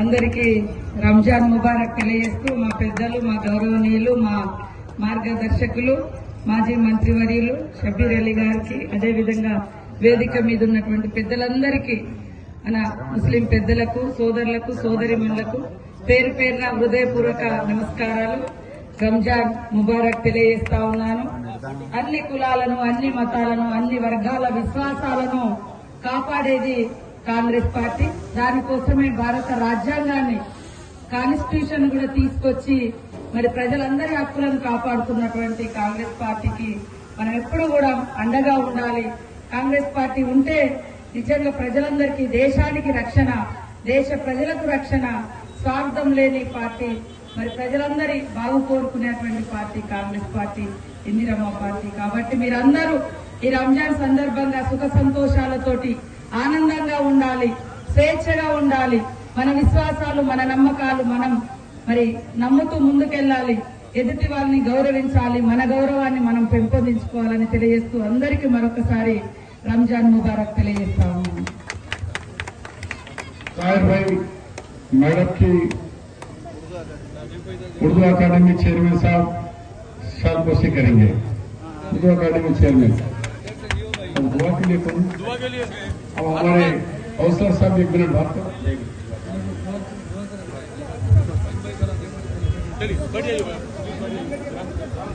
అందరికీ రంజాన్ ముబారక్ తెలియజేస్తూ మా పెద్దలు మా గౌరవనీయులు మా మార్గదర్శకులు మాజీ మంత్రివర్యులు షబీర్ అలీ గారికి అదేవిధంగా వేదిక మీద ఉన్నటువంటి పెద్దలందరికీ మన ముస్లిం పెద్దలకు సోదరులకు సోదరిమణులకు పేరు పేరున హృదయపూర్వక నమస్కారాలు. రంజాన్ ముబారక్ తెలియజేస్తా ఉన్నాను. అన్ని కులాలను అన్ని మతాలను అన్ని వర్గాల విశ్వాసాలను కాపాడేది కాంగ్రెస్ పార్టీ. దానికోసమే భారత రాజ్యాంగాన్ని కాన్స్టిట్యూషన్ కూడా తీసుకొచ్చి మరి ప్రజలందరి హక్కులను కాపాడుతున్నటువంటి కాంగ్రెస్ పార్టీకి మనం ఎప్పుడు కూడా అండగా ఉండాలి. కాంగ్రెస్ పార్టీ ఉంటే నిజంగా ప్రజలందరికీ దేశానికి రక్షణ దేశ ప్రజలకు రక్షణ స్వార్థం లేని పార్టీ. మరి ప్రజలందరి బాగు కోరుకునేటువంటి party Congress party Indiramma party. కాబట్టి మీరందరూ ఈ రంజాన్ సందర్భంగా సుఖ సంతోషాలతోటి ఆనందంగా ఉండాలి స్వేచ్ఛగా ఉండాలి మన విశ్వాసాలు మన నమ్మకాలు మనం మరి నమ్ముతూ ముందుకెళ్లాలి ఎదుటి వాళ్ళని గౌరవించాలి మన గౌరవాన్ని మనం పెంపొందించుకోవాలని తెలియజేస్తూ అందరికీ మరొకసారి రంజాన్ ముబారక్ తెలియజేస్తా ఉన్నాను ताहिर भाई मैडम की उर्दू अकादमी चेयरमैन साहब शालपोशी करेंगे उर्दू अकादमी चेयरमैन अब दुआ के लिए कौन दुआ के लिए अब हमारे अवसर साहब एक मिनट बात करो चलिए बढ़िया